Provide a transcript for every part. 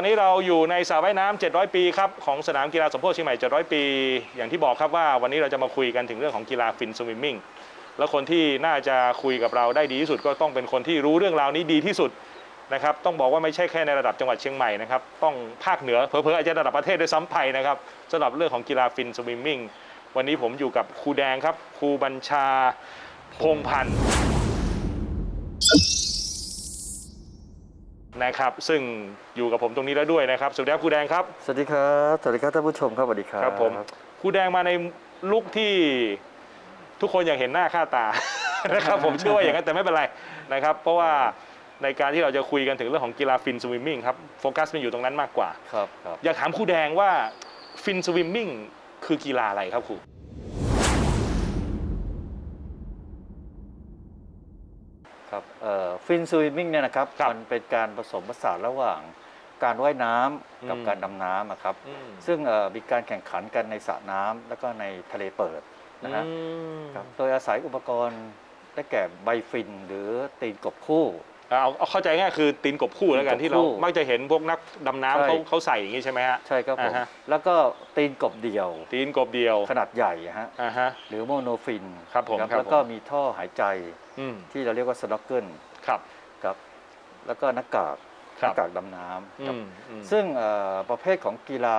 อนนี้เราอยู่ในสระว่ายน้ำ700 ปีครับของสนามกีฬาสมโพธิเชียงใหม่ 700 ปี อย่างที่บอกครับว่าวันนี้เราจะมาคุยกันถึงเรื่องของกีฬาฟินสวิมมิ่งแล้วคนที่น่าจะคุยกับเราได้ดีที่สุด ก็ต้องเป็นคนที่รู้เรื่องราวนี้ดีที่สุดนะครับต้องบอกว่าไม่ใช่แค่ในระดับจังหวัดเชียงใหม่นะครับต้องภาคเหนือเผลออาจจะระดับประเทศด้วยซ้ำไปนะครับสำหรับเรื่องของกีฬาฟินสวิมมิ่งวันนี้ผมอยู่กับครูแดงครับครูบัญชาพงพันธ์ นะครับซึ่งอยู่กับผมตรงนี้แล้วด้วยนะครับสวัสดีครับครูแดงครับสวัสดีครับ สวัสดีครับท่านผู้ชมครับสวัสดีครับครับผมครูแดงมาในลุคที่ทุกคนอยากเห็นหน้าค่าตา นะครับผมเชื่อว่าอย่างนั้นแต่ไม่เป็นไรนะครับ เพราะว่าในการที่เราจะคุยกันถึงเรื่องของกีฬาฟินสวิมมิ่งครับโฟกัสมันอยู่ตรงนั้นมากกว่า ครับครับอยากถามครูแดงว่าฟินสวิมมิ่งคือกีฬาอะไรครับครูครับ ฟินสวิมมิ่งเนี่ยนะครับครับมันเป็นการผสมผสานระหว่างการว่ายน้ำกับอืมการดำน้ำอะครับอืมซึ่งเอ่อมีการแข่งขันกันในสระน้ำแล้วก็ในทะเลเปิดนะฮะอืมครับโดยอาศัยอุปกรณ์ได้แก่ใบฟินหรือตีนกบคู่เอาเอาเข้าใจง่ายคือตีนกบคู่แล้วกันตีนกบที่เราคู่มักจะเห็นพวกนักดำน้ำใช่เขาเขาใส่อย่างนี้ใช่ไหมฮะใช่ครับผมอ่าฮะแล้วก็ตีนกบเดี่ยว ตีนกบเดียวขนาดใหญ่อะฮะอ่าฮะหรือโมโนฟินครับผมครับแล้วก็ผมมีท่อหายใจอืมที่เราเรียกว่าสโนว์เกิล ครับครับ แล้วก็หน้ากากคหรับ น้ากากดำน้ำครับอืมอืมซึ่งเอ่อประเภทของกีฬา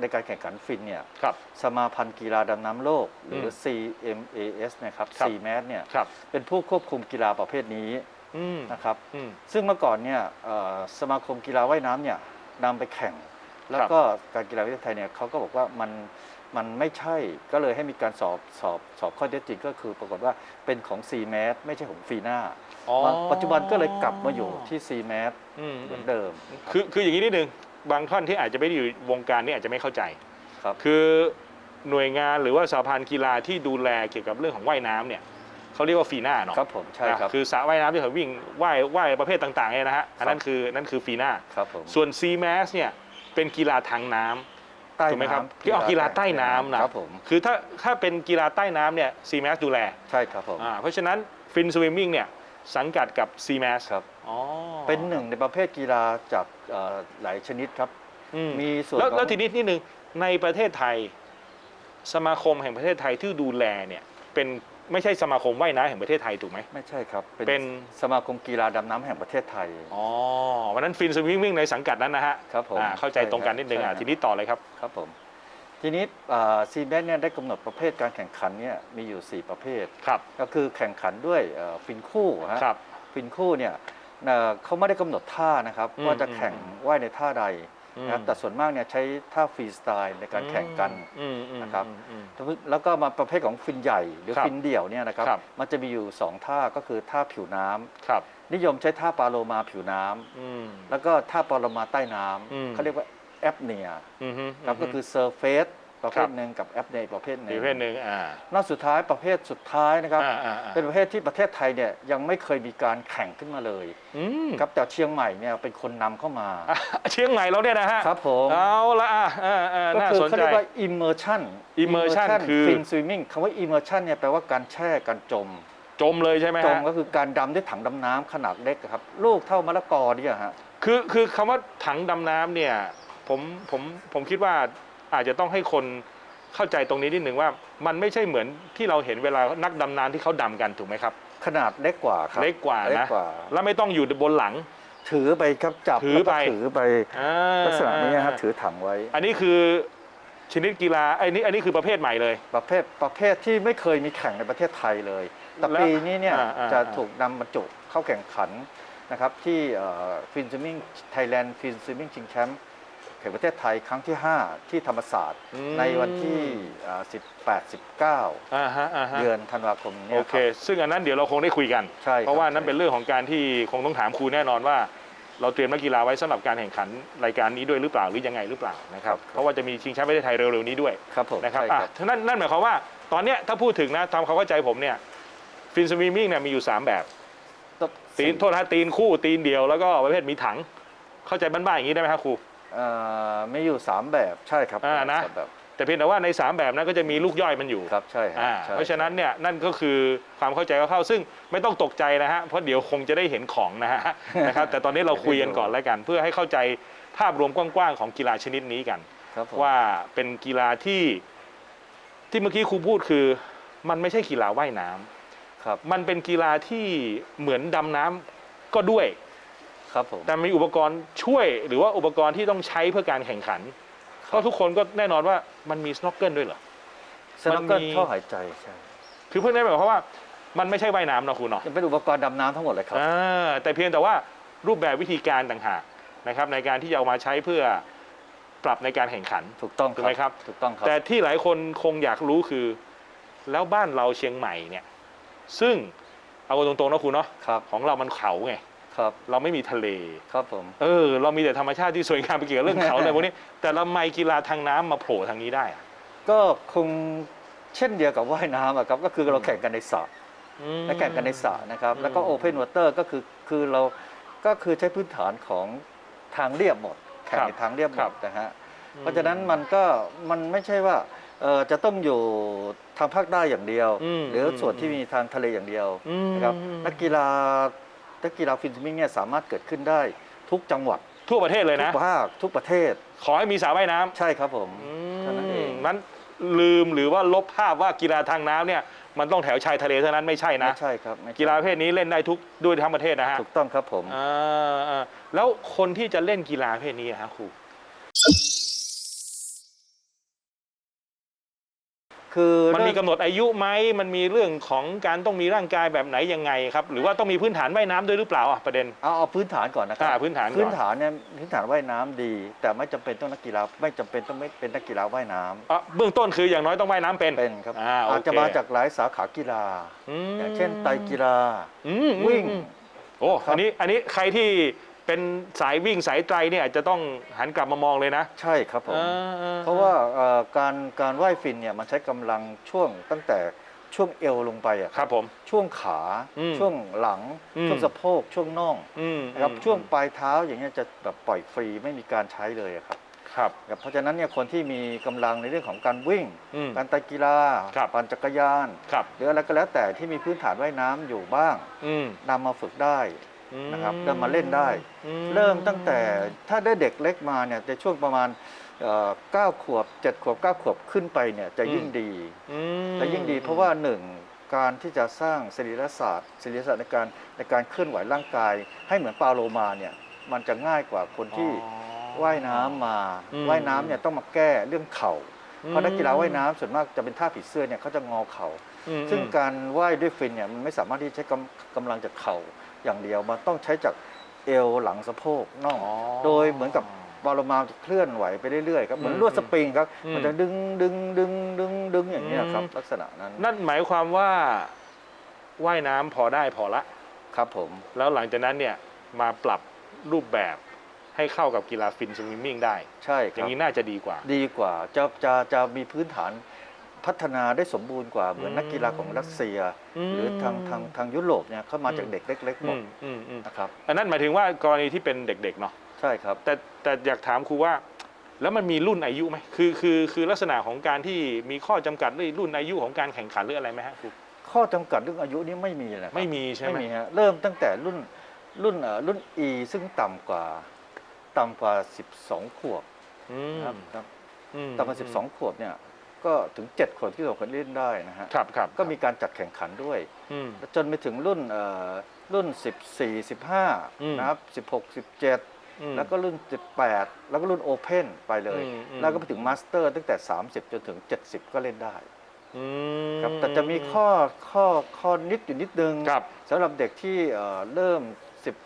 ในการแข่งขันฟินเนี่ยครับ สมาพันธ์กีฬาดำน้ำโลก หรือม CMAS เนะครับ ครับ CMAS เนี่ยครับเป็นผู้ควบคุมกีฬาประเภทนี้อืมนะครับ อืม ซึ่งเมื่อก่อนเนี่ยเอ่อสมาคมกีฬาว่ายน้ำเนี่ยนำไปแข่ง แล้วก็การกีฬาประเทศไทยเนี่ยเขาก็บอกว่ามัน มันไม่ใช่ก็เลยให้มีการสอบสอบสอบข้อเท็จจริงก็คือปรากฏว่าเป็นของ CMAS ไม่ใช่ของฟีน่าอ๋อ ปัจจุบันก็เลยกลับมาอยู่ที่ CMAS อืมเหมือนเดิมคือคืออย่างนี้นิดนึง บางท่านที่อาจจะไม่ได้อยู่วงการนี้อาจจะไม่เข้าใจ ครับ คือหน่วยงานหรือว่าสหพันธ์กีฬาที่ดูแลเกี่ยวกับเรื่องของว่ายน้ำเนี่ยเขาเรียกว่าฟีน่าเนาะครับผมใช่ครับอะคือสระว่ายน้ำที่เขาวิ่งว่ายว่ายประเภทต่างๆเนี่ยนะฮะอันนั้นคือนั่นคือฟีน่า ครับผม ส่วน c m a s เนี่ยเป็นกีฬาทางน้ำ ใต้ถูกไหมครับน้ำที่ออกกีฬาใต้น้ำนะครับผม คือถ้าถ้าเป็นกีฬาใต้น้ำเนี่ย c m a s ดูแลใช่ครับผม อ่าเพราะฉะนั้นฟินสวิมมิ่งเนี่ยสังกัดกับ c m a s ครับ อ๋อเป็นหนึ่งในประเภทกีฬาจากเอ่อหลายชนิดครับ อืมีส่วนแล้วของ แล้วทีนี้นิดนึงในประเทศไทย สมาคมแห่งประเทศไทยที่ดูแลเนี่ยเป็น ไม่ใช่สมาคมว่ายน้ำแห่งประเทศไทยถูกไหม ไม่ใช่ครับ เป็นสมาคมกีฬาดำน้ำแห่งประเทศไทย อ๋อวันนั้นฟินสวิมมิ่งในสังกัดนั้นนะฮะครับผมอ่าเข้าใจตรงกันนิดนึงใช่อะครับ ทีนี้ต่อเลยครับ ครับผมทีนี้ซีแบนเนี่ยได้กำหนดประเภทการแข่งขันเนี่ยมีอยู่ 4 ประเภท ครับก็คือแข่งขันด้วยเอ่อฟินคู่ฮะครับ ฟินคู่เนี่ยเอ่อเขาไม่ได้กำหนดท่านะครับอืมว่าจะแข่งว่ายในท่าใดอืม นะครับแต่ส่วนมากเนี่ยใช้ท่าฟรีสไตล์ในการแข่งกันอืมอืมนะครับอืมอืมแล้วก็มาประเภทของฟินใหญ่หรือครับฟินเดี่ยวเนี่ยนะครับครับมันจะมีอยู่ 2 ท่าก็คือท่าผิวน้ำครับนิยมใช้ท่าปลาโลมาผิวน้ำอืมแล้วก็ท่าปลาโลมาใต้น้อืมำเขาเรียกว่าแอปเนียอืมฮึครับก็คือเซอร์เฟส ประเภครัทบหนึ่งกับแอปเนียประเภทหนึ่งอีกประเภทหนึ่งอ่านอกสุดท้ายประเภทสุดท้ายนะครับอ่าอ่าอ่าเป็นประเภทที่ประเทศไทยเนี่ยยังไม่เคยมีการแข่งขึ้นมาเลยอืมครับแต่เชียงใหม่เนี่ยเป็นคนนำเข้ามาอะเชียงใหม่เราเนี่ยนะฮะครับผมเอาละอะอ่าอ่าก็น่าคือสนเขาใจเรียกว่า immersion immersion คือฟินสวิมมิ่งคำว่า immersion เนี่ยแปลว่าการแช่การจมจมเลยใช่ไหมจมฮะก็คือการดำด้วยถังดำน้ำขนาดเล็กอะครับ ลูกเท่ามะละกอเนี่ยฮะคือคือคำว่าถังดำน้ำเนี่ยผมผมผมคิดว่า อาจจะต้องให้คนเข้าใจตรงนี้นิดหนึ่งว่า มันไม่ใช่เหมือนที่เราเห็นเวลานักดำน้ำที่เขาดำกันถูกไหมครับ ขนาดเล็กกว่าครับเล็กกว่าเล็กนะกว่าแล้วไม่ต้องอยู่บนหลัง ถือไปครับจับถือแล้วก็ไปถือไปอ่าลักษณะนี้ครับถือถังไว้ อันนี้คือชนิดกีฬาไอ้นี่อันนี้คือประเภทใหม่เลย ประเภทประเภทที่ไม่เคยมีแข่งในประเทศไทยเลยแต่แล้วปีนี้เนี่ยอ่าอ่าจะอ่าถูกนำบรรจุเข้าแข่งขันนะครับที่ฟินสวิมมิ่งไทยแลนด์ฟินสวิมมิ่งชิงแชมป์ แห่งประเทศไทยครั้งที่ 5 ที่ธรรมศาสตร์ อืม ในวันที่อ่า18 19อ่าฮะอ่าฮะเดือนธันวาคมเนี่โอยเค ครับ ซึ่งอันนั้นเดี๋ยวเราคงได้คุยกัน ใช่ครับเพราะว่านั้นเป็นเรื่องของการที่คงต้องถามครูแน่นอนว่า เราเตรียมนักกีฬาไว้สำหรับการแข่งขันรายการนี้ด้วยหรือเปล่าหรือยังไงหรือเปล่านะครับเพราะว่าจะมีชิงแชมป์ประเทศไทยเร็วๆนี้ด้วย ครับผมนะครับใช่อะครับ นั่นนั่นหมายความว่า ตอนเนี้ยถ้าพูดถึงนะทำความเข้าใจผมเนี่ย ฟินสวิมมิ่งเนี่ยมีอยู่ 3 แบบ ตีน โทษนะตีนคู่ตีนเดียวแล้วก็ประเภทมีถัง เข้าใจบ้านๆอย่างนี้ได้ไหมครับครู เอ่อมีอยู่ 3 แบบใช่ครับอ่านะสามแบบแต่เพียงแต่ว่าใน 3 แบบนั้นก็จะมีลูกย่อยมันอยู่ครับใช่ฮะอ่าใช่ เพราะฉะนั้นเนี่ยนั่นก็คือความเข้าใจเข้าๆซึ่งไม่ต้องตกใจนะฮะเพราะเดี๋ยวคงจะได้เห็นของนะฮะ นะครับแต่ตอนนี้เราคุยกันก่อนแล้วกัน เพื่อให้เข้าใจภาพรวมกว้างๆของกีฬาชนิดนี้กัน ครับผมว่าเป็นกีฬาที่ที่เมื่อกี้ครูพูดคือ มันไม่ใช่กีฬาว่ายน้ำครับมันเป็นกีฬาที่เหมือนดำน้ำก็ด้วย ครับผม แต่มีอุปกรณ์ช่วยหรือว่าอุปกรณ์ที่ต้องใช้เพื่อการแข่งขัน เพราะทุกคนก็แน่นอนว่ามันมีสโนว์เกิลด้วยเหรอสโนว์เกิลมันมีท่อหายใจใช่คือเพื่อนได้หมายความว่ามันไม่ใช่ว่ายน้ำนะครูเนาะ จะเป็นอุปกรณ์ดำน้ำทั้งหมดเลยครับ อ่าแต่เพียงแต่ว่ารูปแบบวิธีการต่างหากนะครับในการที่จะเอามาใช้เพื่อปรับในการแข่งขัน ถูกต้องถูกไหมครับ ถูกต้องครับ แต่ที่หลายคนคงอยากรู้คือ แล้วบ้านเราเชียงใหม่เนี่ย ซึ่งเอาตรงๆนะครูเนาะครับ ของเรามันเขาไง ครับเราไม่มีทะเล ครับผม เออ เรามีแต่ธรรมชาติที่สวยงามไปเกี่ยวกับเรื่องเขาอะไรพวกนี้ แต่เราไม่กีฬาทางน้ำมาโผล่ทางนี้ได้อะก็คงเช่นเดียวกับว่ายน้ำอะครับก็คือเราแข่งกันในสระอืม และแข่งกันในสระนะครับอืมแล้วก็โอเพนวอเตอร์ก็คือคือเราก็คือใช้พื้นฐานของทางเรียบหมดแข่งในทางเรียบหมดนะฮะ เพราะฉะนั้นมันก็มันไม่ใช่ว่าเอ่อจะต้องอยู่ทางภาคใต้อย่างเดียวมหรือส่วนที่มีทางทะเลอย่างเดียวอืมนะครับนักกีฬา นักกีฬาฟินสวิมมิ่งเนี่ยสามารถเกิดขึ้นได้ทุกจังหวัดทั่วประเทศเลยทุนะ กภาคทุกประเทศขอให้มีสระว่ายน้ำใช่ครับผมอืเท่านั้นเองมนั้นลืมหรือว่าลบภาพว่ากีฬาทางน้ำเนี่ยมันต้องแถวชายทะเลเท่านั้นไม่ใช่นะ ไม่ใช่ครับไม่ใช่กีฬาประเภทนี้เล่นได้ทุกด้วยทั้งประเทศนะฮะถูกต้องครับผม อ่าอ่าแล้วคนที่จะเล่นกีฬาประเภทนี้อะฮะครู คือมันมีเริ่กำหนดอายุไหมมันมีเรื่องของการต้องมีร่างกายแบบไหนยังไงครับ หรือว่าต้องมีพื้นฐานว่ายน้ำด้วยหรือเปล่าอะประเด็น เอาเอาพื้นฐานก่อนนะครัอ่าพื้นฐานก่อน พื้นฐานเนี่ยพื้นฐานว่ายน้ำดี แต่ไม่จำเป็นต้องนักกีฬาไม่จำเป็นต้องไม่เป็นนักกีฬาว่ายน้ำอะเบื้องต้นคืออย่างน้อยต้องว่ายน้ำเป็นเป็นครับอ่าโอเคอาจจะมาจากหลายสาขากีฬา มอย่างเช่นไตรกีฬา อืมวิ่งอืมโอ้ ครับ อันนี้ อันนี้ใครที่ เป็นสายวิ่งสายไตรเนี่ยอาจจะต้องหันกลับมามองเลยนะใช่ครับผมอ่อ่เพราะว่าเอ่อการการว่ายฟินเนี่ยมันใช้กำลังช่วงตั้งแต่ช่วงเอวลงไปอะครับผม ช่วงขา อืมช่วงหลัง อืม ช่วงสะโพก ช่วงน่องอืมนะครับอืมช่วงปลายเท้าอย่างเงี้ยจะแบบปล่อยฟรีไม่มีการใช้เลยอะครับครับ ครับ เพราะฉะนั้นเนี่ยคนที่มีกำลังในเรื่องของการวิ่ง อืมการไตรกีฬาครับ ปั่นจักรยาน ครับ หรืออะไรก็แล้วแต่ที่มีพื้นฐานว่ายน้ำอยู่บ้างอืมนำมาฝึกได้ นะครับอืเริ่มมาเล่นได้อืเริ่มตั้งแต่ถ้าได้เด็กเล็กมาเนี่ยในช่วงประมาณเอ่อ9ขวบ7ขวบ9ขวบขึ้นไปเนี่ยจะยิ่งดีอืมจะยิ่งดีเพราะว่าหนึ่งการที่จะสร้างสรีรศาสตร์สรีรศาสตร์ในการในการเคลื่อนไหวร่างกาย ให้เหมือนปลาโลมาเนี่ยมันจะง่ายกว่าคนที่อ๋อว่ายน้ำมาอืมว่ายน้ำเนี่ยต้องมาแก้เรื่องเข่าอืมเพราะนักกีฬาว่ายน้ำส่วนมากจะเป็นท่าผีเสื้อเนี่ยเขาจะงอเข่าอืมซึ่งการว่ายด้วยฟินเนี่ยมันไม่สามารถที่จะใช้กำกำลังจากเข่า อย่างเดียวมันต้องใช้จากเอวหลังสะโพกน่องอ๋อโดยเหมือนกับบอลมาจะเคลื่อนไหวไปเรื่อยๆครับเหมือนอืมลวดสปริงครับอืมมันจะดึงดึงดึงดึงดึงอย่างนี้ยครับอืมลักษณะนั้น นั่นหมายความว่าว่ายน้ำพอได้พอละครับผม แล้วหลังจากนั้นเนี่ยมาปรับรูปแบบให้เข้ากับกีฬาฟินสวิมมิ่งได้ ใช่คอย่ารับงนี้น่าจะดีกว่า ดีกว่าจะจะจะมีพื้นฐาน พัฒนาได้สมบูรณ์กว่าเหมือนอืมนักกีฬาของรัสเซียมหรือทางทางทางยุโรปเนี่ยเข้ามาจากเด็กเล็กๆหมอืดมอืมอืมนะครับอันนั้นหมายถึงว่ากรณีที่เป็นเด็กๆเนาะใช่ครับ แต่แต่อยากถามครูว่า แล้วมันมีรุ่นอายุไหมคือคือคือลักษณะของการที่มีข้อจำกัดเรื่องรุ่นอายุของการแข่งขันหรืออะไรไหมฮะครูข้อจำกัดเรื่องอายุนี่ไม่มีนะครับไม่มีใช่ไหมไม่มีฮะเริ่มตั้งแต่รุ่นรุ่นเอ่อรุ่น E ซึ่งต่ำกว่า ต่ำกว่า 12 ขวบอืมนะครับครับอืมต่ำกว่า 12 ขวบเนี่ย ก็ถึง7ขวบที่เราคนเล่นได้นะฮะครับครับก็มีการจัดแข่งขันด้วย อืม จนไปถึงรุ่นเอ่อรุ่น 14 อืม15 นะครับ 16 17อืมแล้วก็รุ่น 18 แล้วก็รุ่นโอเพนไปเลย อืมอืม แล้วก็ไปถึงมาสเตอร์ตั้งแต่ 30 จนถึง 70 ก็เล่นได้อืม ครับแต่จะมีข้อข้อข้อนิดอยู่นิดนึงครับ สำหรับเด็กที่เอ่อเริ่ม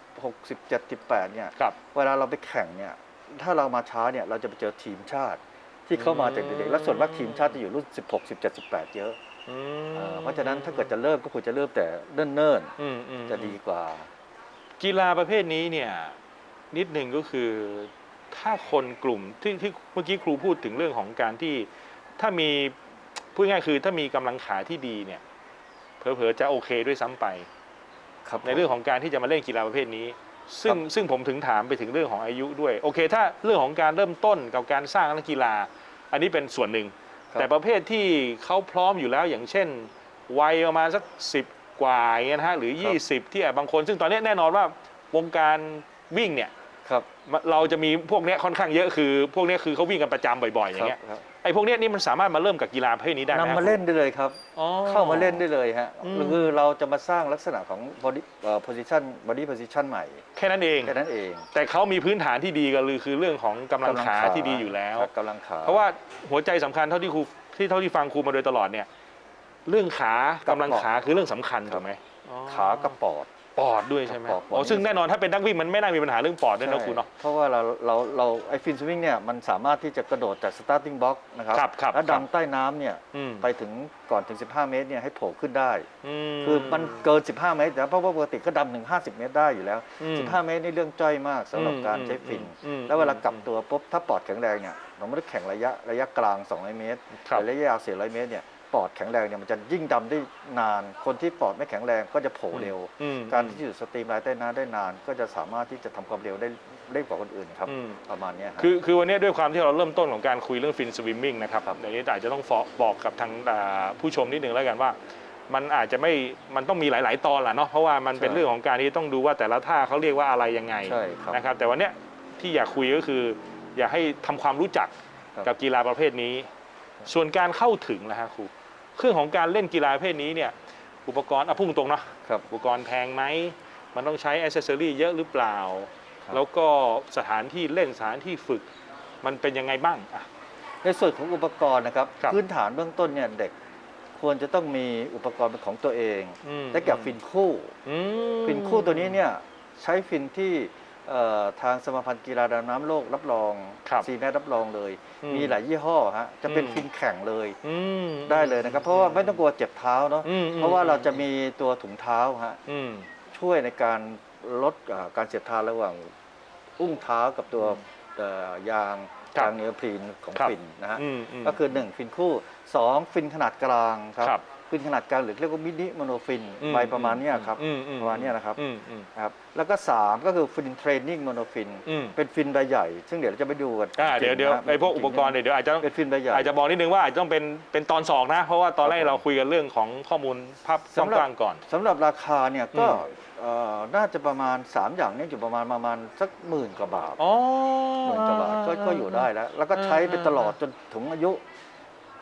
16 17 18เนี่ย ครับ เวลาเราไปแข่งเนี่ย ถ้าเรามาช้าเนี่ย เราจะไปเจอทีมชาติ ที่เข้ามาจากเด็กๆและส่วนมากทีมชาติจะอยู่รุ่น 16 17 18 เยอะอืมเอ่อเพราะฉะนั้นถ้าเกิดจะเริ่มก็ควรจะเริ่มแต่เนิ่นอืมอืมๆจะดีกว่า กีฬาประเภทนี้เนี่ยนิดหนึ่งก็คือถ้าคนกลุ่มที่ที่เมื่อกี้ครูพูดถึงเรื่องของการที่ถ้ามีพูดง่ายๆคือถ้ามีกำลังขาที่ดีเนี่ยเผลอๆจะโอเคด้วยซ้ำไป ครับในเรื่องของการที่จะมาเล่นกีฬาประเภทนี้ ซึ่งครับซึ่งผมถึงถามไปถึงเรื่องของอายุด้วย โอเค ถ้าเรื่องของการเริ่มต้นกับการสร้างนักกีฬา อันนี้เป็นส่วนหนึ่ง ครับ แต่ประเภทที่เขาพร้อมอยู่แล้วอย่างเช่น วัยประมาณสักสิบกว่าอย่างเงี้ยนะฮะหรือ 20 ที่บางคน ซึ่งตอนนี้แน่นอนว่าวงการวิ่งเนี่ยครับเราจะมีพวกเนี้ยค่อนข้างเยอะคือ พวกเนี้ยคือเขาวิ่งกันประจำบ่อยๆอย่างเงี้ย ครับ ไอ้พวกเนี้ยนี่มันสามารถมาเริ่มกับกีฬาประเภทนี้ได้ไหมนำมาเล่นได้เลยครับ อ๋อ เข้ามาเล่นได้เลยฮะอืม คือเราจะมาสร้างลักษณะของ body เอ่อ position body position ใหม่แค่นั้นเอง แค่นั้นเองแต่เขามีพื้นฐานที่ดีกันเลยคือเรื่องของกำลังขาที่ดีอยู่แล้ว ครับกำลังขา เพราะว่าหัวใจสำคัญเท่าที่ครูที่เท่าที่ฟังครูมาโดยตลอดเนี่ย เรื่องขากำลังขาคือเรื่องสำคัญถูกไหมอ๋อ ขากับปอด ปอดด้วยใช่ไหมปอดปอด อ๋อซึ่งแน่นอนถ้าเป็นนักวิ่งมันไม่น่ามีปัญหาเรื่องปอดด้วยนะครูเนาะ เพราะว่าเราเราเราไอ้ฟินสวิงเนี่ยมันสามารถที่จะกระโดดจาก starting box นะครับครับครับแล้วครับดำใต้น้ำเนี่ยอืมไปถึงก่อนถึง 15 เมตรเนี่ยให้โผล่ขึ้นได้ ม คือมันเกิน 15 เมตรแต่เพราะว่าปกติก็ดำถึง 50 เมตรได้อยู่แล้ว อืม15 เมตรนี่เรื่องจ้อยมากสำหรับการใช้ฟิน อืมแล้วเวลากลับตัวปุ๊บถ้าปอดแข็งแรงเนี่ยเราไม่ได้แข่งระยะระยะกลาง 200 เมตรครับ แต่ระยะยาว 400 เมตรเนี่ย ปอดแข็งแรงเนี่ยมันจะยิ่งดำได้นาน คนที่ปอดไม่แข็งแรงก็จะโผล่เร็ว อืมการที่อยู่สตรีมไลน์ใต้น้ำได้นาน ก็จะสามารถที่จะทำความเร็วได้เร็วกว่าคนอื่นครับ อืม ประมาณเนี้ยฮะ คือคือวันนี้ด้วยความที่เราเริ่มต้นของการคุยเรื่องฟินสวิมมิ่งนะครับครับเดี๋ยวนี้อาจจะต้องฟอบอกกับทางอ่าผู้ชมนิดนึงแล้วกันว่า มันอาจจะไม่มันต้องมีหลาย ๆ ตอนแหละเนาะเพราะว่ามันเป็นใช่เรื่องของการที่ต้องดูว่าแต่ละท่าเขาเรียกว่าอะไรยังไงใช่ครับนะครับแต่วันเนี้ยที่อยากคุยก็คือ อยากให้ทำความรู้จักครับ กับกีฬาประเภทนี้ ส่วนการเข้าถึงนะฮะครู เครื่องของการเล่นกีฬาประเภทนี้เนี่ยอุปกรณ์อะพุ่งตรงเนาะครับ อุปกรณ์แพงไหมมันต้องใช้อ c เซสซอรี่เยอะหรือเปล่า ครับ แล้วก็สถานที่เล่นสถานที่ฝึก มันเป็นยังไงบ้างอะ ในส่วนของอุปกรณ์นะครับ ครับ พื้นฐานเบื้องต้นเนี่ยเด็กควรจะต้องมีอุปกรณ์เป็นของตัวเอง อืมได้แก่ฟินคู่ อืม ฟินคู่ตัวนี้เนี่ยใช้ฟินที่เอ่อ ทางสมาพันธ์กีฬาดำน้ำโลกรับรองครับซีแมรับรองเลยอืมีหลายยี่ห้อฮะจะเป็นอืมฟินแข่งเลยอืมได้เลยนะครับ เพราะว่าไม่ต้องกลัวเจ็บเท้าเนาะอืมเพราะว่าเราจะมีตัวถุงเท้าฮะอืมช่วยในการลดอ่าการเสียดทานระหว่างอุ้งเท้ากับตัวเอ่อยางครับยางเนื้อพรีนของครับฟินนะฮะอืมอืมก็คือ 1 ฟินคู่ 2 ฟินขนาดกลางครับครับ ฟินขนาดกลางหรือเรียกว่ามินิโมโนฟินอืมใบประมาณเนี้ยครับอืมอืประมาณเนี้ยนะครับอืมอืมครับแล้วก็ 3 ก็คือฟินเทรนนิ่งโมโนฟิน อืมเป็นฟินใบใหญ่ ซึ่งเดี๋ยวเราจะไปดูกันอ่าเดี๋ยวจริงๆเดี๋ยวนะไอ้พวกอุปกรณ์เดี๋ยวเดี๋ยวอาจจะต้องเป็นฟินใบใหญ่ อาจจะบอกนิดนึงว่าอาจจะต้องเป็นเป็นตอนสองนะ เพราะว่าตอนแรกครับผมเราคุยกันเรื่องของข้อมูลภาพสำหรับกว้างๆก่อน สำหรับราคาเนี่ยก็อืม เอ่อน่าจะประมาณ 3 อย่างเนี่ยอยู่ประมาณประมาณสักหมื่นกว่าบาทอ๋อ หมื่นกว่าบาทก็ก็อยู่ได้แล้ว แล้วก็ใช้ไปตลอดจนถึงอายุ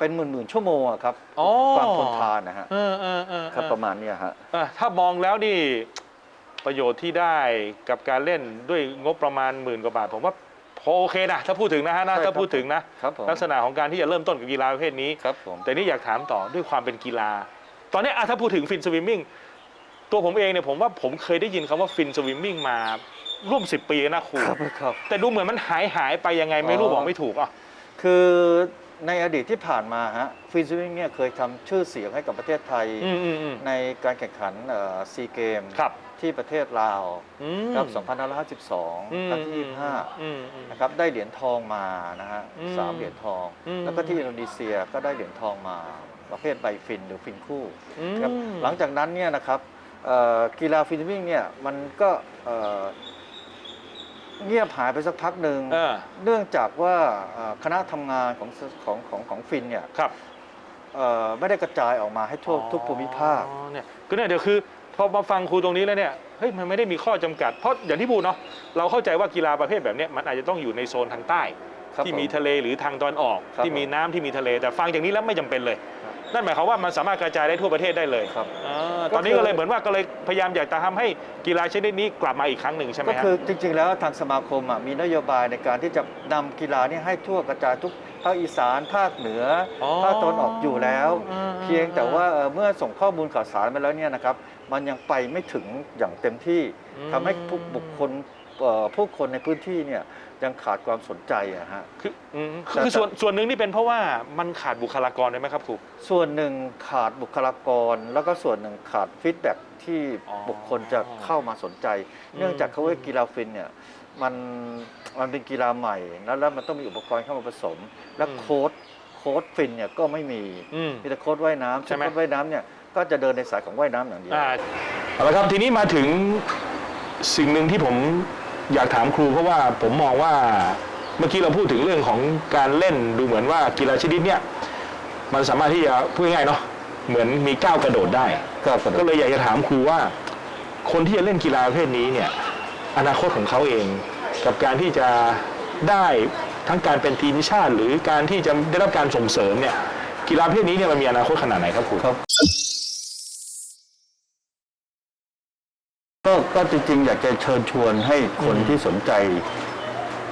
เป็นหมื่นหมื่นๆชั่วโมงอะครับอ๋อ ความทนทานนะฮะเออเออเออครับประมาณเนี้ยฮะ อะถ้ามองแล้วนี่ประโยชน์ที่ได้กับการเล่นด้วยงบประมาณหมื่นกว่าบาท ผมว่าพอโอเคนะถ้าพูดถึงนะฮะนะใช่ครับถ้าพูดถึงนะครับผม ลักษณะของการที่จะเริ่มต้นกับกีฬาประเภทนี้ ครับผม แต่นี่อยากถามต่อด้วยความเป็นกีฬา ตอนนี้อะถ้าพูดถึงฟินสวิมมิ่งตัวผมเองเนี่ยผมว่าผมเคยได้ยินคำว่าฟินสวิมมิ่งมาร่วม 10 ปีแล้วนะครูครับครับ แต่ดูเหมือนมันหายหายไปยังไงไม่รู้อ๋อ บอกไม่ถูกอะคือ ในอดีตที่ผ่านมาฮะฟินสวิงเนี่ยเคยทำชื่อเสียงให้กับประเทศไทย อืมอืมอืม ในการแข่งขันซีเกมครับที่ประเทศลาวอืมครับอืม2552ครั้งที่ อืมอืม 25นะครับได้เหรียญทองมานะฮะอืมสามเหรียญทอง อืม แล้วก็ที่อินโดนีเซียก็ได้เหรียญทองมาประเภทใบฟินหรือฟินคู่อืมครับหลังจากนั้นเนี่ยนะครับเอ่อกีฬาฟินวิ่งเนี่ยมันก็เอ่อ เงียบหายไปสักพักหนึ่งเออ เนื่องจากว่าเอ่อคณะทำงานของของของของฟินเนี่ยครับเอ่อไม่ได้กระจายออกมาให้ทั่วทุกภูมิภาค อ๋อเนี่ยก็เนี่ยเดี๋ยวคือพอมาฟังครูตรงนี้แล้วเนี่ยเฮ้ยมันไม่ได้มีข้อจำกัด เพราะอย่างที่พูดเนาะเราเข้าใจว่ากีฬาประเภทแบบเนี้ยมันอาจจะต้องอยู่ในโซนทางใต้ ครับที่มีผทะเลหรือทางตอนออก ครับที่มีผม น้ำที่มีทะเลแต่ฟังอย่างนี้แล้วไม่จำเป็นเลยครับ นั่นหมายความว่ามันสามารถกระจายได้ทั่วประเทศได้เลยครับอ่าก็ตอนนี้คือก็เลยเหมือนว่าก็เลยพยายามอยากจะทำให้กีฬาชนิดนี้กลับมาอีกครั้งหนึ่งใช่ไหมก็ฮะ คือจริงๆ แล้วทางสมาคมอะมีนโยบายในการที่จะนำกีฬานี่ให้ทั่วกระจายทุกภาคอีสานภาคเหนือออภาคตะวันออกอยู่แล้ว อืม เพียงแต่ว่าเอ่อเมื่อส่งข้อมูลข่าวสารไปแล้วเนี่ยนะครับมันยังไปไม่ถึงอย่างเต็มที่อืมทำให้ผู้บุคคล เอ่อผู้คนในพื้นที่เนี่ยยังขาดความสนใจอะฮะ คืออืมแต่คือส่วนส่วนหนึ่งนี่เป็นเพราะว่ามันขาดบุคลากรได้ไหมครับครู ส่วนหนึ่งขาดบุคลากร แล้วก็ส่วนหนึ่งขาดฟีดแบ็กที่อ๋อบุคคลจะเข้ามาสนใจ อืม เนื่องจากเขาว่ากีฬาฟินเนี่ยมันมันเป็นกีฬาใหม่แล้วแล้วมันต้องมีอุปกรณ์เข้ามาผสม และโค้ดโค้ดฟินเนี่ยก็ไม่มีอืม มีแต่โค้ดว่ายน้ำใช่ซึ่งไหมโค้ดว่ายน้ำเนี่ยก็จะเดินในสายของว่ายน้ำอย่างเดียว อ่าเอาละครับทีนี้มาถึงสิ่งหนึ่งที่ผม อยากถามครูเพราะว่าผมมองว่าเมื่อกี้เราพูดถึงเรื่องของการเล่นดูเหมือนว่ากีฬาชนิดเนี้ยมันสามารถที่จะพูดง่ายๆเนาะเหมือนมีก้าวกระโดดได้ก็กระโดก็ดเลยอยากจะถามครูว่า คนที่จะเล่นกีฬาประเภทนี้เนี่ย อนาคตของเขาเอง กับการที่จะได้ทั้งการเป็นทีมชาติ หรือการที่จะได้รับการส่งเสริมเนี่ยกีฬาประเภทนี้เนี่ยมันมีอนาคตขนาดไหนครับครู ครับ ก็ก็จริงๆ อยากจะเชิญชวนให้คนที่สนใจ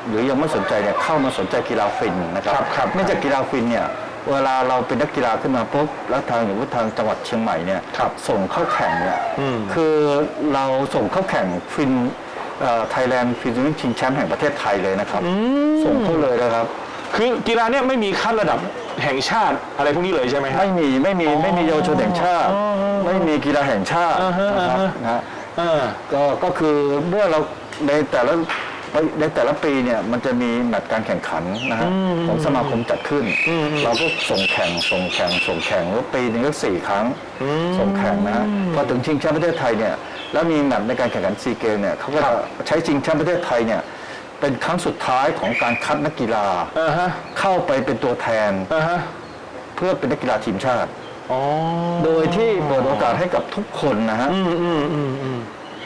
หรือยังไม่สนใจเนี่ยเข้ามาสนใจกีฬาฟินนะครับครับครับ เนื่องจากกีฬาฟินเนี่ยเวลาเราเป็นนักกีฬาขึ้นมาปุ๊บแล้วทางอย่างว่าทางจังหวัดเชียงใหม่เนี่ยครับส่งเข้าแข่งเนี่ยอืม คือเราส่งเข้าแข่งฟินไทยแลนด์ฟินซิ่งชิงแชมป์แห่งประเทศไทยเลยนะครับส่งเข้าเลยนะครับ คือกีฬาเนี่ยไม่มีขั้นระดับแห่งชาติอะไรพวกนี้เลยใช่ไหมครับ ไม่มีไม่มีไม่มีเยาวชนแห่งชาติ ไม่มีกีฬาแห่งชาติอ่าฮะนะครับอ่าฮะนะฮะ เออก็ก็คือเมื่อเราในแต่ละในแต่ละปีเนี่ยมันจะมีแมตช์การแข่งขันนะฮะของสมาคมจัดขึ้นเราก็ส่งแข่งส่งแข่งส่งแข่งแล้วปีหนึงก็สี่ครั้งส่งแข่งนะฮะพอถึงชิงแชมป์ประเทศไทยเนี่ยแล้วมีแมตช์ในการแข่งขันซีเกมเนี่ยเขาก็จะใช้ชิงแชมป์ประเทศไทยเนี่ยเป็นครั้งสุดท้ายของการคัดนักกีฬา อ่าฮะเข้าไปเป็นตัวแทน อ่าฮะ เพื่อเป็นนักกีฬาทีมชาติอ๋อ โดยที่เปิดโอกาสให้กับทุกคนนะฮะอืมอืมอืมอืม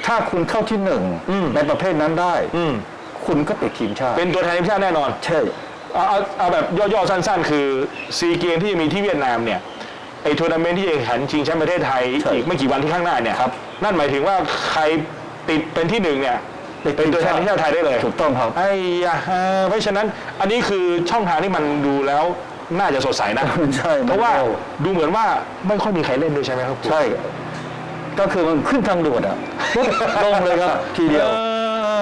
ถ้าคุณเข้าที่หนึ่งอืมในประเภทนั้นได้อืมคุณก็ติดทีมชาติ เป็นตัวแทนทีมชาติแน่นอน ใช่เอาเอาเอาแบบย่อๆสั้น ๆ คือซีเกมที่จะมีที่เวียดนามเนี่ยไอ้ทัวร์นาเมนต์ที่จะแข่งขันชิงแชมป์ประเทศไทย ใช่อีกไม่กี่วันที่ข้างหน้าเนี่ยครับ นั่นหมายถึงว่าใครติดเป็นที่หนึ่งเนี่ยเป็นตัวแทนทีมชาติไทยได้เลย ถูกต้องครับ ไอ้ยะเพราะฉะนั้นอันนี้คือช่องทางที่มันดูแล้ว น่าจะสดใสนะ ใช่เพราะว่ามันร็ดูเหมือนว่าไม่ค่อยมีใครเล่นด้วยใช่ไหมครับครูใช่ ก็คือมันขึ้นทางด่วนอะปุ๊บลงเลยครับ ทีเดียว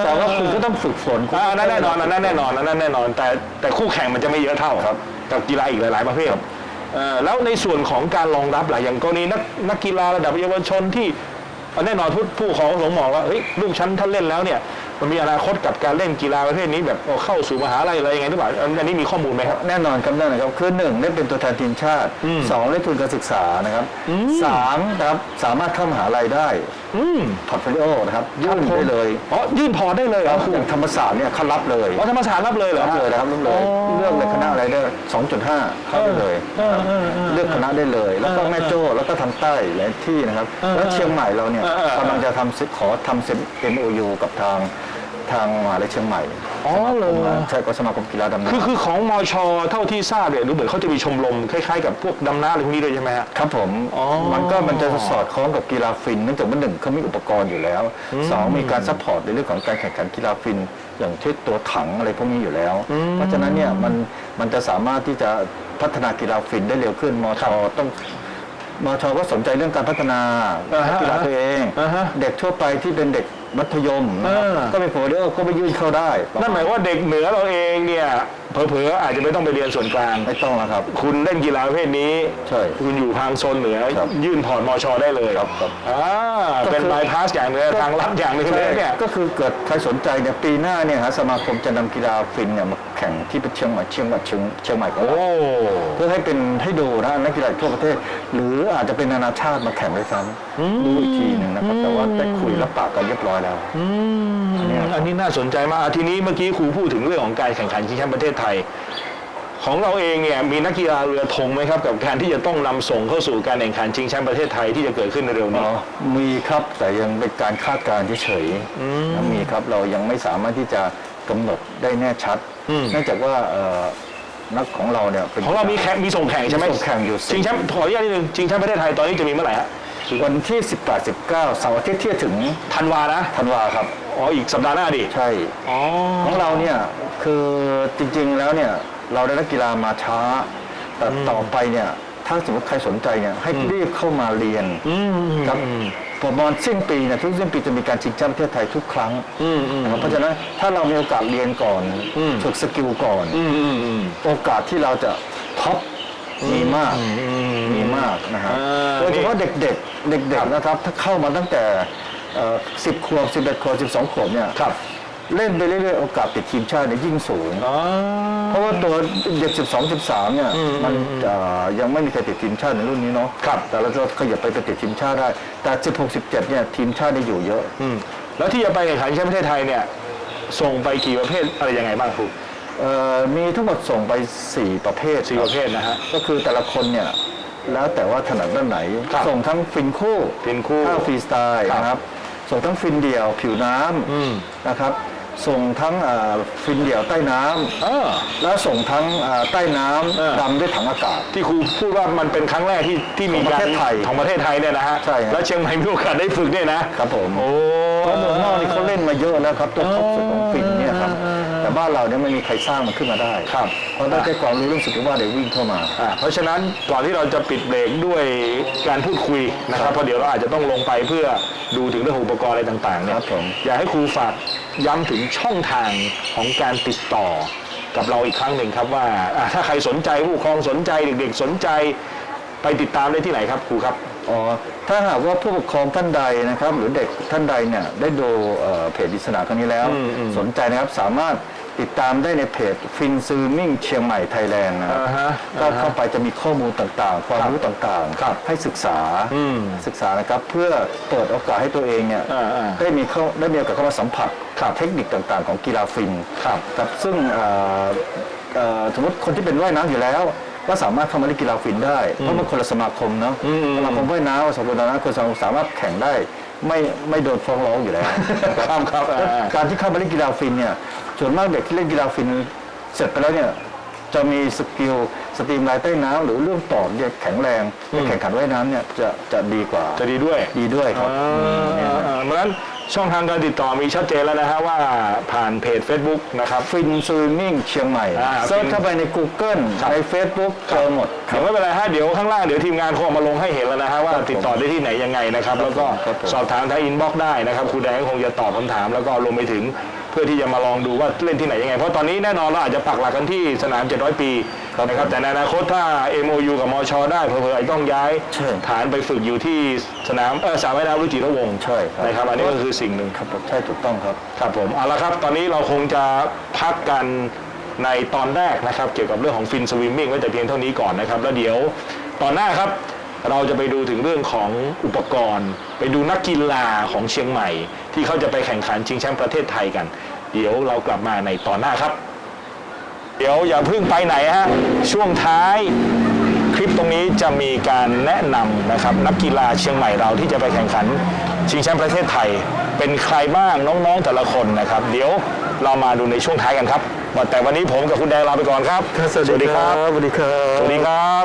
แต่ว่าคุณก็ต้องฝึกฝนคุณอ่านั่นแน่นอนอันนั่นแน่นอนอันนั่นแน่นอน แต่แต่คู่แข่งมันจะไม่เยอะเท่าครับ กับกีฬาอีกหลายๆประเภทเอ่อแล้วในส่วนของการรองรับหลายอย่างกรณีนักนักกีฬาระดับเยาวชนที่แน่นอนผู้ผู้ปกครองก็สงมองว่าเฮ้ยลูกฉันถ้าเล่นแล้วเนี่ย มันมีอนาคตกับการเล่นกีฬาประเภทนี้แบบเอาเข้าสู่มหาลัยอะไรยังไงหรือเปล่าอันอันนี้มีข้อมูลไหมครับ แน่นอนครับแน่นอนครับคือหนึ่งได้เป็นตัวแทนทีมชาติอืมสองได้ทุนการศึกษานะครับสามนะครับสามารถเข้ามหาลัยได้อืมพอร์ตโฟลิโอนะครับยื่นได้เลยอ๋อยื่นพอร์ตได้เลยเหรอครูอย่างธรรมศาสตร์เนี่ยเขารับเลยอ๋อธรรมศาสตร์รับเลยเหรอรับเลยนะครับรับเลยเลือกเลยคณะอะไรได้สองจุดห้าเข้าได้เลยเออเออเออเลือกคณะได้เลย แล้วก็เออแม่โจ้แล้วก็ทางใต้หลายที่นะครับเออแล้วเชียงใหม่เราเนี่ยเออเออกำลังจะทำเซ็ตขอทำเซ็ต MOU กับทาง ทางมหาลัยเชียงใหม่อ๋อเหรอสมาคมใช่ก็สมาคมกีฬาดำคือน้ำคือของมชเท่าที่ทราบเนี่ยดูเหมือนเขาจะมีชมรมคล้ายๆกับพวกดำน้ำอะไรพวกนี้ด้วยใช่ไหมฮะ ครับผมอ๋อ มันก็มันจะสอดคล้องกับกีฬาฟินเนื่องจากว่าหนึ่งเขามีอุปกรณ์อยู่แล้วสองมีการซัพพอร์ตในเรื่องของการแข่งขันกีฬาฟิน อย่างเช่นตัวถังอะไรพวกนี้อยู่แล้ว เพราะฉะนั้นเนี่ยมันมันจะสามารถที่จะพัฒนากีฬาฟินได้เร็วขึ้นมชต้อง มชก็สนใจเรื่องการพัฒนาอ่าฮะกีฬาตัวเอง อ่าฮะเด็กทั่วไปที่เป็นเด็กมัธยมนะครับอ่า ก็ไปโผล่เดียวก็ไปยื่นเข้าได้ นั่นหมายว่าเด็กเหนือเราเองเนี่ย เผลอๆอาจจะไม่ต้องไปเรียนส่วนกลาง ไม่ต้องแล้วครับ คุณเล่นกีฬาประเภทนี้ ใช่คุณอยู่ทางโซนเหนือ ครับยื่นพอร์ตมชได้เลยครับครับอ่าก็คือ เป็นบายพาสอย่างหนึงทางลัดอย่างหนึงเลยเนี่ย ก็คือเกิดใครสนใจเนี่ยปีหน้าเนี่ยฮะสมาคมจะนำกีฬาฟินเนี่ยมาแข่งที่เชียงใหม่เชียงใหม่เชียงเชียงใหม่ของโอ้ เราเพื่อให้เป็นให้ดูนะนักกีฬาทั่วประเทศ หรืออาจจะเป็นนานาชาติมาแข่งด้วยซ้ำดูอีกทีหนึ่งนะครับแต่ว่าได้คุยรับปากกันเรียบร้อยแล้ว อืมเนี่ยอันนี้น่าสนใจมากอะทีนี้เมื่อกี้ครูพูดถึงเรื่องของการแข่งขันชิงแชมป์ประเทศไทยของเราเองเนี่ยมีนักกีฬาเรือธงไหมครับ กับการที่จะต้องนำส่งเข้าสู่การแข่งขันชิงแชมป์ประเทศไทยที่จะเกิดขึ้นในเร็วอ๋นี้อมีครับแต่ยังเป็นการคาดการณ์เฉยๆนะมีครับเรายังไม่สามารถที่จะกำหนดได้แน่ชัดอืมเนื่องจากว่าเอ่อนักของเราเนี่ยเป็นของเรามีแข่งมีส่งแข่งใช่ไหมส่งแข่งอยู่สิชิงแชมป์ขออนุญาตนิดนึงชิงแชมป์ประเทศไทยตอนนี้จะมีเมื่อไหร่ฮะ วันที่ 18 19เสาร์อาทิตย์ที่จะถึงธันวานะธันวาครับ อ๋ออีกสัปดาห์หน้าดิใช่ อ๋อของเราเนี่ยคือจริงๆแล้วเนี่ยเราได้นักกีฬามาช้า แต่ต่อไปเนี่ยถ้าสมมติใครสนใจเนี่ยให้รีบเข้ามาเรียนอืมครับประมาณสิ้นปีเนี่ยทุกสิ้นปีจะมีการชิงแชมป์ประเทศไทยทุกครั้งอืมอืมนะครับเพราะฉะนั้นถ้าเรามีโอกาสเรียนก่อนอืมฝึกสกิลก่อน อืมอืมอืม โอกาสที่เราจะท็อปมีมากมีมากนะฮะอ่าโดยเฉพาะเด็กๆเด็กๆนะครับ ถ้าเข้ามาตั้งแต่สิบขวบสิบเอ็ดขวบสิบสองขวบเนี่ยครับเล่นไปเรื่อยๆโอกาสติดทีมชาติเนี่ยยิ่งสูงอ๋อเพราะว่าตัวเด็ก 12 13 เนี่ยอืมมันอืมเอ่อยังไม่มีใครติดทีมชาติในรุ่นนี้เนาะครับแต่เราจะขยับไปเป็นติดทีมชาติได้ แต่ 16 17 เนี่ยทีมชาติได้อยู่เยอะอืมแล้วที่จะไปแข่งขันแชมป์ประเทศไทยเนี่ยส่งไปกี่ประเภทอะไรยังไงบ้างครูเอ่อมีทั้งหมดส่งไป 4 ประเภทสี่ประเภทนะฮะก็คือแต่ละคนเนี่ย แล้วแต่ว่าถนัดด้านไหน ครับส่งทั้งฟินคู่ฟินคู่ท่าฟรีสไตล์ครับนะครับ ส่งทั้งฟินเดี่ยวผิวน้อืมำนะครับ ส่งทั้งอ่าฟินเดี่ยวใต้น้ำเออแล้วส่งทั้งอ่าใต้น้เออำดำด้วยถังอากาศ ที่ครูพูดว่ามันเป็นครั้งแรกที่ที่มีของประการเทศไทยของประเทศไทยเนี่ยนะฮะใช่ครับ แล้วเชียงใหม่มีโอกาสได้ฝึกเนี่ยนะครับผม โอ้ เพราะเมืองนอกนี่เขาเล่นมาเยอะแล้วครับตัวท็อปสุดของฟินเนี่ยครับ แต่บ้านเราเนี่ยไม่มีใครสร้างมันขึ้นมาได้ครับ เพราะได้แค่ความรู้เรื่องสกิลว่าเดี๋ยววิ่งเข้ามา อ่าเพราะฉะนั้นก่อนที่เราจะปิดเบรกด้วยการพูดคุยนะครับเพราะเดี๋ยวเราอาจจะต้องลงไปเพื่อดูถึงเรื่องอุปกรณ์อะไรต่างๆเนี่ยครับผม อยากให้ครูฝากย้ำถึงช่องทางของการติดต่อกับเราอีกครั้งหนึ่งครับว่าอ่าถ้าใครสนใจผู้ปกครองสนใจเด็กๆสนใจไปติดตามได้ที่ไหนครับครูครับ อ๋อถ้าหากว่าผู้ปกครองท่านใดนะครับ หรือเด็กท่านใดเนี่ยได้ดูเอ่อเพจดิสนาครั้งนี้แล้ว อืมอืมสนใจนะครับสามารถ ติดตามได้ในเพจฟินซูมิ่งเชียงใหม่ไทยแลนด์นะครับอ่าฮะก็อ่าฮะเข้าไปจะมีข้อมูลต่างๆ ความรู้ต่างครับๆให้ศึกษาอืมศึกษานะครับเพื่อเปิดโอกาสให้ตัวเองเนี่ยอ่าอ่าได้มีเข้าได้มีโอกาสเข้ามาสัมผัสครับเทคนิคต่างๆ ของกีฬาฟินครับครับซึ่งเอ่อเอ่อสมมติคนที่เป็นว่ายน้ำอยู่แล้วก็สามารถเข้ามาเล่นกีฬาฟินได้ เพราะมันคนละสมาคมเนาะอืมสมาคมว่ายน้ำสมาคมดำน้ำคนสามารถแข่งได้ไม่ไม่โดนฟ้องร้องอยู่แล้วครับครับแล้วอ่าการที่เข้ามาเล่นกีฬาฟินเนี่ย ส่วนมากเด็กที่เล่นกีฬาฟินเสร็จไปแล้วเนี่ยจะมีสกิลสตรีมลายใต้น้ำหรือเรื่องปอดเนี่ยแข็งแรงในแข่งขันว่ายน้ำเนี่ยจะจะดีกว่าจะดีด้วยดีด้วยครับอ่าเนี่ยอ่าเพราะฉะนั้นช่องทางการติดต่อมีชัดเจนแล้วนะฮะว่าผ่านเพจ Facebook นะครับ ฟินสวิมมิ่งเชียงใหม่อ่าเซิร์ชฟินเข้าไปใน Google ครับใน Facebook เจอหมดคเดี๋รัยวบไม่เป็นไรฮะเดี๋ยวข้างล่างเดี๋ยวทีมงานเขาเอามาลงให้เห็นแล้วนะฮะว่าครับผมติดต่อได้ที่ไหนยังไงนะครับ แล้วก็ครับผม สอบถามทางอินบ็อกซ์ได้นะครับครูแดงก็คงจะตอบคำถามแล้วก็รวมไปถึง เพื่อที่จะมาลองดูว่าเล่นที่ไหนยังไง เพราะตอนนี้แน่นอนเราอาจจะปักหลักกันที่สนาม 700 ปีครับนะครับแต่ในอนาคตถ้า MOU กับมช ได้เผื่อๆอาจต้องย้ายใช่ฐานไปฝึกอยู่ที่สนามเออสามว่ายน้ำรุจิรวงศ์ใช่ครับนะครับอันนี้ก็คือสิ่งหนึ่งครับผมใช่ถูกต้องครับครับผมเอาละครับตอนนี้เราคงจะพักกันในตอนแรกนะครับ เกี่ยวกับเรื่องของฟินสวิมมิ่งไว้แต่เพียงเท่านี้ก่อนนะครับ แล้วเดี๋ยวตอนหน้าครับเราจะไปดูถึงเรื่องของอุปกรณ์ ไปดูนักกีฬาของเชียงใหม่ ที่เขาจะไปแข่งขันชิงแชมป์ประเทศไทยกัน เดี๋ยวเรากลับมาในตอนหน้าครับ เดี๋ยวอย่าเพิ่งไปไหนฮะช่วงท้ายคลิปตรงนี้จะมีการแนะนำนะครับนักกีฬาเชียงใหม่เราที่จะไปแข่งขันชิงแชมป์ประเทศไทย เป็นใครบ้างน้องๆแต่ละคนนะครับ เดี๋ยวเรามาดูในช่วงท้ายกันครับแต่วันนี้ผมกับคุณแดงลาไปก่อนครับสวัสดีครับสวัสดีครับ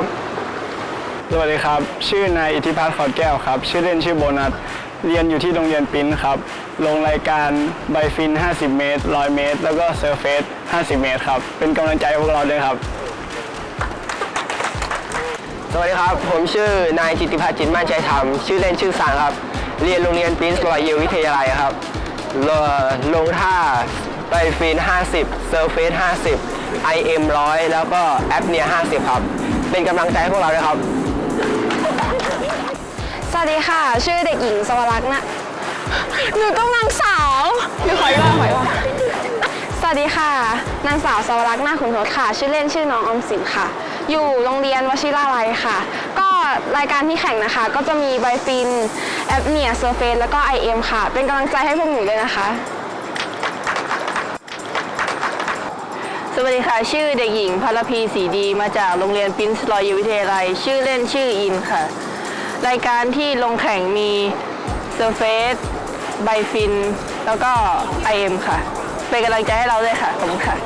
สวัสดีครับชื่อนายอิทธิพัฒน์ขอดแก้วครับ ชื่อเล่นชื่อโบนัส เรียนอยู่ที่โรงเรียนปิ้นครับ ลงรายการไบฟิน 50 เมตร 100 เมตร แล้วก็เซอร์เฟส50 เมตรครับ เป็นกำลังใจพวกเราด้วยครับ สวัสดีครับ ผมชื่อนายจิติพัฒน์จิตมั่นใจธรรม ชื่อเล่นชื่อสังครับ เรียนโรงเรียนปรินรอยเยลวิทยาลัยครับลลงท่าไบฟิน 50 เซอร์เฟส50 IM 100 แล้วก็แอปเนีย50 ครับ เป็นกำลังใจให้พวกเราด้วยครับ สวัสดีค่ะ ชื่อเด็กหญิงสวรักษ์นะหนูกำลังสาวหนูขออีกรอบขออีกรอบสวัสดีค่ะ นางสาวสวรักษ์นาขุนทศค่ะ ชื่อเล่นชื่อน้องออมสินค่ะ อยู่โรงเรียนวชิราลัยค่ะ ก็รายการที่แข่งนะคะ ก็จะมีไบฟินแอปเนียเซอร์เฟนแล้วก็ IM ค่ะ เป็นกำลังใจให้พวกหนูเลยนะคะ สวัสดีค่ะ ชื่อเด็กหญิงพลพีสีดี มาจากโรงเรียนปรินซ์รอยวิทยาลัย ชื่อเล่นชื่ออินค่ะ รายการที่ลงแข่งมีเซอร์เฟสไบฟิน แล้วก็ IM ค่ะ เป็นกำลังใจให้เราด้วยค่ะ ขอบคุณค่ะ